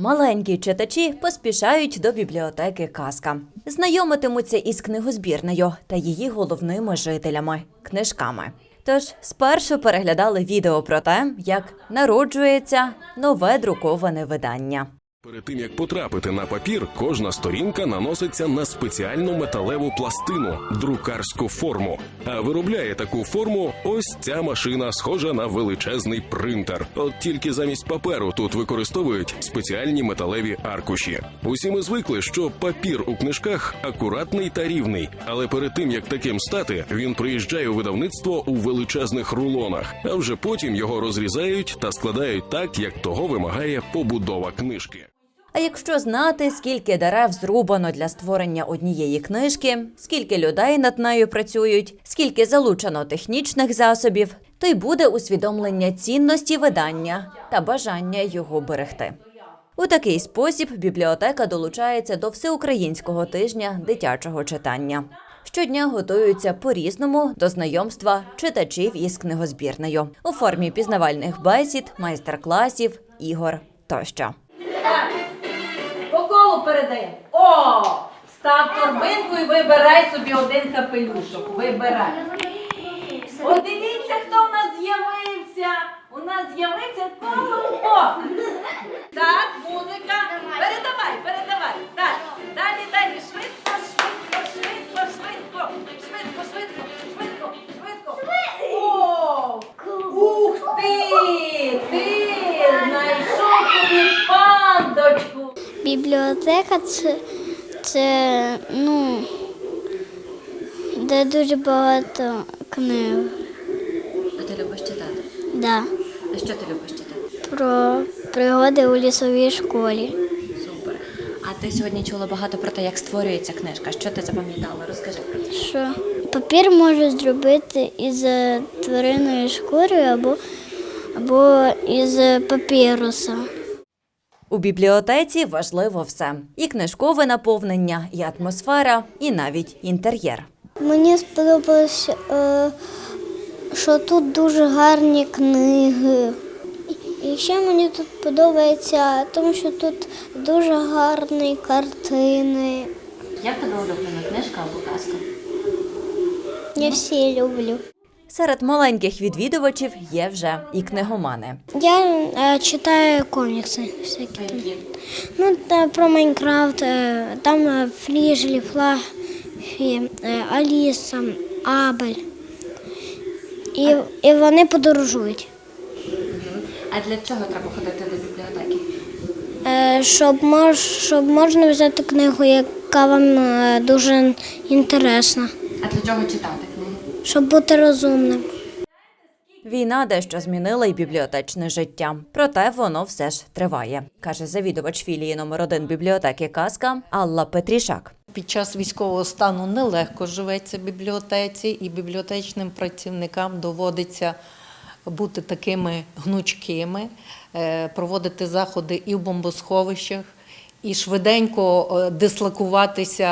Маленькі читачі поспішають до бібліотеки Казка. Знайомитимуться із книгозбірнею та її головними жителями книжками. Тож спершу переглядали відео про те, як народжується нове друковане видання. Перед тим як потрапити на папір, кожна сторінка наноситься на спеціальну металеву пластину друкарську форму. А виробляє таку форму ось ця машина, схожа на величезний принтер. От тільки замість паперу тут використовують спеціальні металеві аркуші. Усі ми звикли, що папір у книжках акуратний та рівний, але перед тим як таким стати, він приїжджає у видавництво у величезних рулонах, а вже потім його розрізають та складають так, як того вимагає побудова книжки. А якщо знати, скільки дерев зрубано для створення однієї книжки, скільки людей над нею працюють, скільки залучено технічних засобів, то й буде усвідомлення цінності видання та бажання його берегти. У такий спосіб бібліотека долучається до всеукраїнського тижня дитячого читання. Щодня готуються по-різному до знайомства читачів із книгозбірнею у формі пізнавальних бесід, майстер-класів, ігор тощо. Передаємо. О! Став торбинку і вибирай собі один капелюшок. Вибирай. От Бібліотека це, це ну, де дуже багато книг. А ти любиш читати? Да. А що ти любиш читати? Про пригоди у лісовій школі. Супер. А ти сьогодні чула багато про те, як створюється книжка. Що ти запам'ятала? Розкажи про це. Що папір може зробити із тваринної шкури або, або із папіруса. У бібліотеці важливо все: і книжкове наповнення, і атмосфера, і навіть інтер'єр. Мені сподобалось, е, що тут дуже гарні книги. І ще мені тут подобається, тому що тут дуже гарні картини. Як тебе улюблена книжка або казка? Я всі люблю. Серед маленьких відвідувачів є вже і книгомани. Я е, читаю комікси всякі. там. Ну, та, про Майнкрафт, е, там е, Фліжлі, Флафі, е, Аліса, Абель. І, і вони подорожують. А для цього треба ходити до бібліотеки. Е, щоб, мож, щоб можна взяти книгу, яка вам е, дуже інтересна, А для чого читати? Щоб бути розумним. Війна дещо змінила й бібліотечне життя, проте воно все ж триває, каже завідувач філії номер 1 бібліотеки Казка Алла Петрішак. Під час військового стану нелегко живеться бібліотеці, і бібліотечним працівникам доводиться бути такими гнучкими, е, проводити заходи і в бомбосховищах, і швиденько е, дислокуватися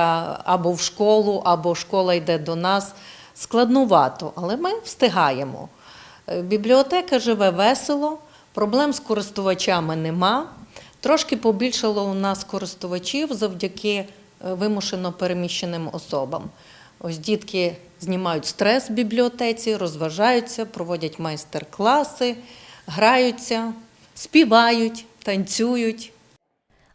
або в школу, або школа йде до нас. Складнувато, але ми встигаємо. Е, Бібліотека живе весело, проблем з користувачами нема. Трошки побільшало у нас користувачів завдяки е, вимушено переміщеним особам. Ось дітки знімають стрес в бібліотеці, розважаються, проводять майстер-класи, граються, співають, танцюють.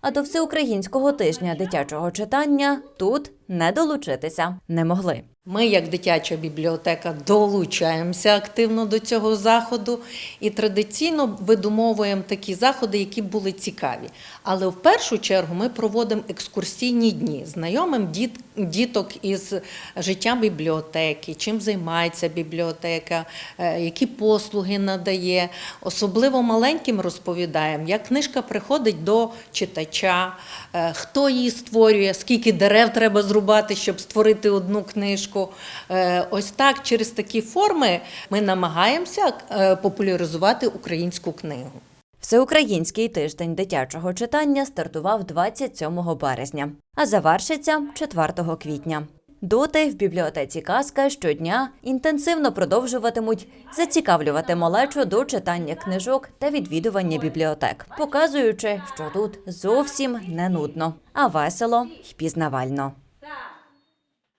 А до всеукраїнського тижня дитячого читання тут не долучитися не могли. Ми, як дитяча бібліотека, долучаємося активно до цього заходу і традиційно видумовуємо такі заходи, які були цікаві. Але в першу чергу ми проводимо екскурсійні дні, знайомим діт, діток із життям бібліотеки, чим займається бібліотека, е, які послуги надає. Особливо маленьким розповідаємо, як книжка приходить до читача, е, хто її створює, скільки дерев треба зрубати, щоб створити одну книжку. Е, Ось так, через такі форми ми намагаємося е, популяризувати українську книгу. Всеукраїнський тиждень дитячого читання стартував 27 березня, а завершиться 4 квітня. Доти в бібліотеці Казка щодня інтенсивно продовжуватимуть зацікавлювати малечу до читання книжок та відвідування бібліотек, показуючи, що тут зовсім не нудно, а весело й пізнавально.